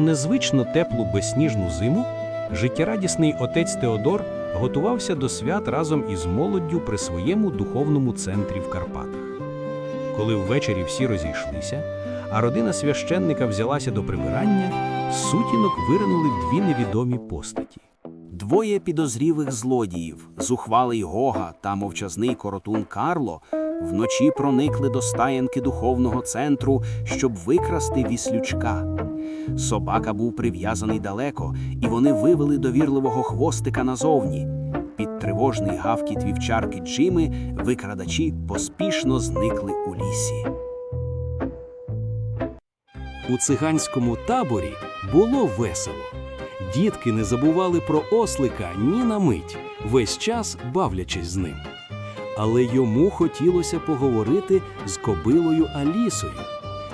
незвично теплу безсніжну зиму життєрадісний отець Теодор готувався до свят разом із молоддю при своєму духовному центрі в Карпатах. Коли ввечері всі розійшлися, а родина священника взялася до прибирання, з сутінок виринули дві невідомі постаті. Двоє підозрілих злодіїв, зухвалий Гога та мовчазний коротун Карло, вночі проникли до стаєнки духовного центру, щоб викрасти віслючка. Собака був прив'язаний далеко, і вони вивели довірливого хвостика назовні. Під тривожний гавкіт вівчарки Джими викрадачі поспішно зникли у лісі. У циганському таборі було весело. Дітки не забували про ослика ні на мить, весь час бавлячись з ним. Але йому хотілося поговорити з кобилою Алісою.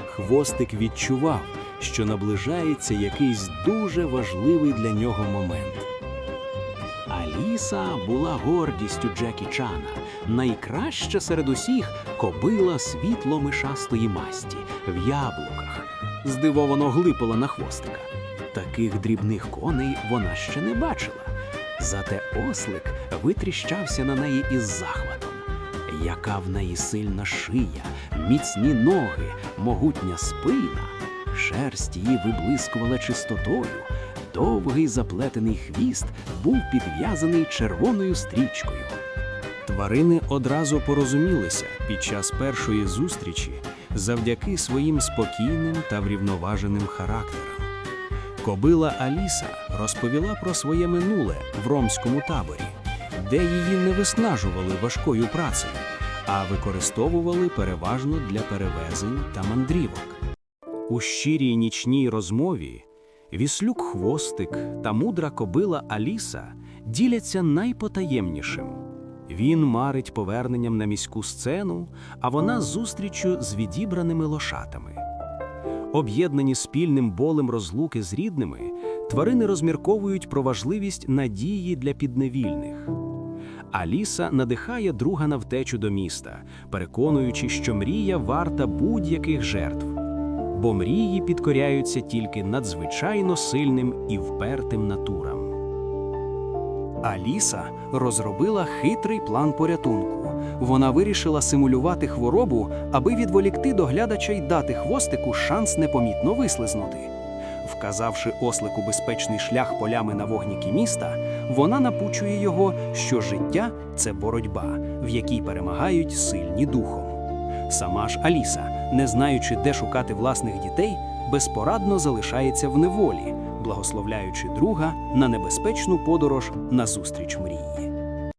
Хвостик відчував, що наближається якийсь дуже важливий для нього момент. Аліса була гордістю Джекі Чана, найкраща серед усіх кобила світло-мишастої масті в яблуках. Здивовано глипала на хвостика. Таких дрібних коней вона ще не бачила. Зате ослик витріщався на неї із захватом. Яка в неї сильна шия, міцні ноги, могутня спина, шерсть її виблискувала чистотою, довгий заплетений хвіст був підв'язаний червоною стрічкою. Тварини одразу порозумілися під час першої зустрічі завдяки своїм спокійним та врівноваженим характерам. Кобила Аліса розповіла про своє минуле в ромському таборі, де її не виснажували важкою працею, а використовували переважно для перевезень та мандрівок. У щирій нічній розмові віслюк хвостик та мудра кобила Аліса діляться найпотаємнішим. Він марить поверненням на міську сцену, а вона зустрічю з відібраними лошатами. Об'єднані спільним болем розлуки з рідними, тварини розмірковують про важливість надії для підневільних. Аліса надихає друга на втечу до міста, переконуючи, що мрія варта будь-яких жертв, бо мрії підкоряються тільки надзвичайно сильним і впертим натурам. Аліса розробила хитрий план порятунку. Вона вирішила симулювати хворобу, аби відволікти доглядача й дати хвостику шанс непомітно вислизнути. Вказавши ослику безпечний шлях полями на вогніки міста, вона напучує його, що життя це боротьба, в якій перемагають сильні духом. Сама ж Аліса, не знаючи, де шукати власних дітей, безпорадно залишається в неволі, благословляючи друга на небезпечну подорож назустріч мрії.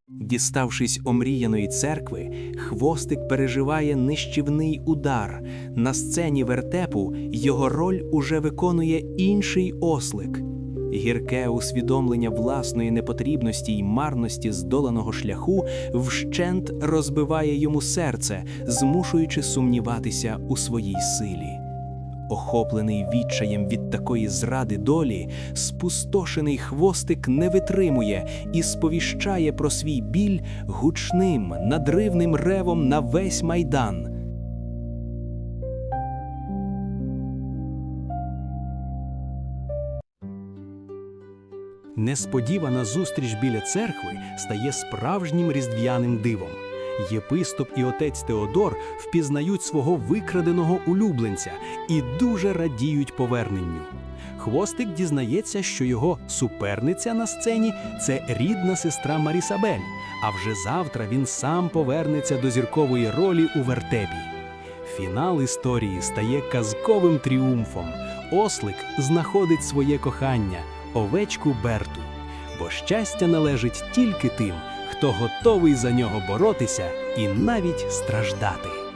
Діставшись омріяної церкви, хвостик переживає нищівний удар. На сцені вертепу його роль уже виконує інший ослик. Гірке усвідомлення власної непотрібності й марності здоланого шляху вщент розбиває йому серце, змушуючи сумніватися у своїй силі. Охоплений відчаєм від такої зради долі, спустошений хвостик не витримує і сповіщає про свій біль гучним, надривним ревом на весь майдан. Несподівана зустріч біля церкви стає справжнім різдвяним дивом. Єпистоп і отець Теодор впізнають свого викраденого улюбленця і дуже радіють поверненню. Хвостик дізнається, що його суперниця на сцені це рідна сестра Марісабель, а вже завтра він сам повернеться до зіркової ролі у вертепі. Фінал історії стає казковим тріумфом. Ослик знаходить своє кохання, овечку Берту. Бо щастя належить тільки тим, хто готовий за нього боротися і навіть страждати.